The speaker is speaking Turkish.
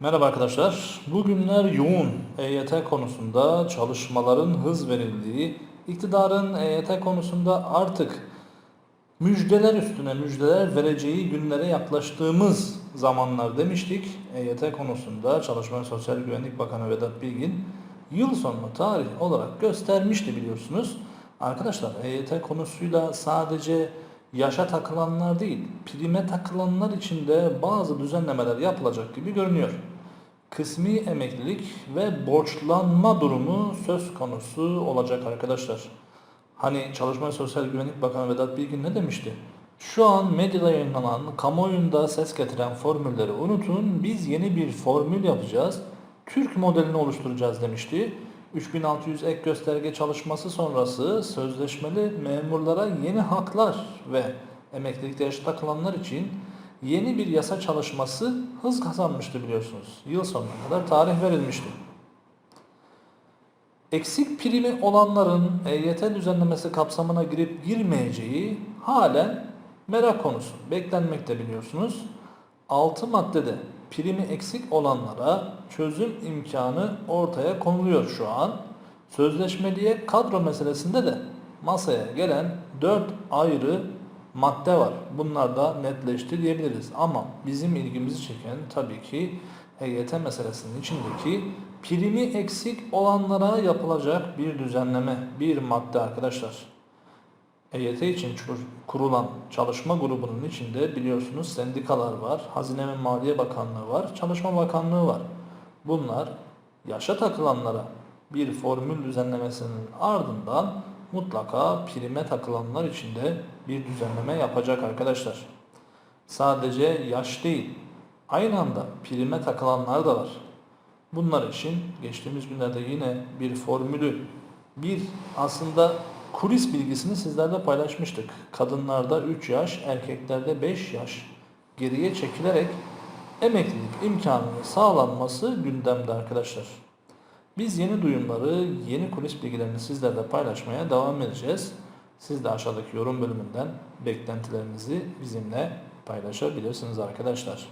Merhaba arkadaşlar. Bugünler yoğun EYT konusunda çalışmaların hız verildiği, iktidarın EYT konusunda artık müjdeler üstüne müjdeler vereceği günlere yaklaştığımız zamanlar demiştik. EYT konusunda Çalışma ve Sosyal Güvenlik Bakanı Vedat Bilgin yıl sonunu tarih olarak göstermişti biliyorsunuz. Arkadaşlar EYT konusuyla sadece yaşa takılanlar değil, prime takılanlar için de bazı düzenlemeler yapılacak gibi görünüyor. Kısmi emeklilik ve borçlanma durumu söz konusu olacak arkadaşlar. Hani Çalışma Sosyal Güvenlik Bakanı Vedat Bilgin ne demişti? Şu an medyada yayınlanan, kamuoyunda ses getiren formülleri unutun. Biz yeni bir formül yapacağız. Türk modelini oluşturacağız demişti. 3600 ek gösterge çalışması sonrası sözleşmeli memurlara yeni haklar ve emeklilikte yaşı takılanlar için yeni bir yasa çalışması hız kazanmıştı biliyorsunuz. Yıl sonuna kadar tarih verilmişti. Eksik primi olanların EYT düzenlemesi kapsamına girip girmeyeceği halen merak konusu. Beklenmekte biliyorsunuz. 6 maddede primi eksik olanlara çözüm imkanı ortaya konuluyor şu an. Sözleşmeliye kadro meselesinde de masaya gelen 4 ayrı madde var. Bunlar da netleşti diyebiliriz. Ama bizim ilgimizi çeken tabii ki EYT meselesinin içindeki primi eksik olanlara yapılacak bir düzenleme, bir madde arkadaşlar. EYT için kurulan çalışma grubunun içinde biliyorsunuz sendikalar var, Hazine ve Maliye Bakanlığı var, Çalışma Bakanlığı var. Bunlar yaşa takılanlara bir formül düzenlemesinin ardından mutlaka prime takılanlar için de bir düzenleme yapacak arkadaşlar. Sadece yaş değil, aynı anda prime takılanlar da var. Bunlar için geçtiğimiz günlerde yine bir formülü, bir aslında kulis bilgisini sizlerle paylaşmıştık. Kadınlarda 3 yaş, erkeklerde 5 yaş geriye çekilerek emeklilik imkanının sağlanması gündemde arkadaşlar. Biz yeni duyumları, yeni kulis bilgilerini sizlerle paylaşmaya devam edeceğiz. Siz de aşağıdaki yorum bölümünden beklentilerinizi bizimle paylaşabilirsiniz arkadaşlar.